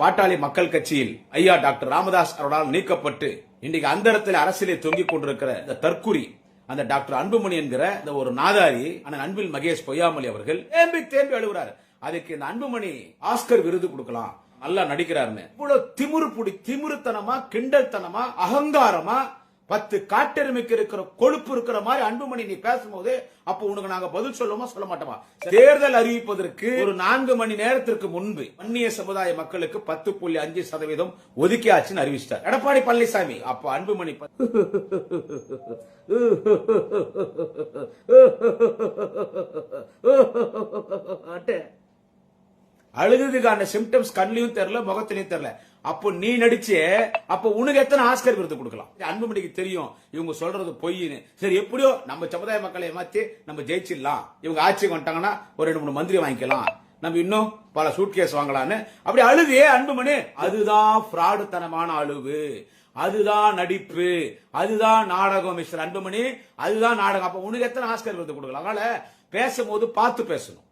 பாட்டாளி மக்கள் கட்சியில் ஐயா டாக்டர் ராமதாஸ் அவர்களால் நீக்கப்பட்டு இன்றைக்கு அந்தரத்தில் அரசியலை தொங்கிக் கொண்டிருக்கிற இந்த தற்குறி அந்த டாக்டர் அன்புமணி என்கிற இந்த ஒரு நாதாரி அண்ணன் அன்பில் மகேஷ் பொய்யாமொழி அவர்கள் தேம்பி தேம்பி அழுகுறாரு. அதுக்கு இந்த அன்புமணி ஆஸ்கர் விருது கொடுக்கலாம். நல்லா நடிக்கிறாருன்னு. இவ்வளவு திமுரு புடி திமிருத்தனமா கிண்டல்தனமா அகங்காரமா பத்து காட்டெருமைக்கு இருக்கிற கொழுப்பு இருக்கிற மாதிரி அன்புமணி நீ பேசும்போது அப்ப உனக்கு நாங்க பதில் சொல்லுமா சொல்ல மாட்டோமா? தேர்தல் அறிவிப்பதற்கு ஒரு நான்கு மணி நேரத்திற்கு முன்பு வன்னிய சமுதாய மக்களுக்கு பத்து புள்ளி அஞ்சு சதவீதம் ஒதுக்கியாச்சுன்னு அறிவிச்சிட்டார். எடப்பாடி பழனிசாமி. அப்ப அன்புமணி அழுகுறதுக்கான சிம்டம்ஸ் கண்ணிலையும் தெரியல முகத்திலையும் தெரியல. அப்போ நீ நடிச்சு அப்போ உனக்கு எத்தனை ஆஸ்கர் விருது கொடுக்கலாம்? அன்புமணிக்கு தெரியும் இவங்க சொல்றது பொய்னு சரி எப்படியோ நம்ம சமுதாய மக்களை ஏமாத்தி நம்ம ஜெயிச்சிடலாம். இவங்க ஆட்சிக்கு வந்துட்டாங்கன்னா ஒரு ரெண்டு மூணு மந்திரி வாங்கிக்கலாம். நம்ம இன்னும் பல சூட்கேஸ் வாங்கலாம்னு. அப்படி அழுவே அன்புமணி அதுதான் ஃப்ராடுத்தனமான அழுவு. அதுதான் நடிப்பு. அதுதான் நாடகம் மிஸ்டர் அன்புமணி அதுதான் நாடகம். அப்ப உனக்கு எத்தனை ஆஸ்கர் விருது கொடுக்கலாம்? அதனால பேசும்போது பார்த்து பேசணும்.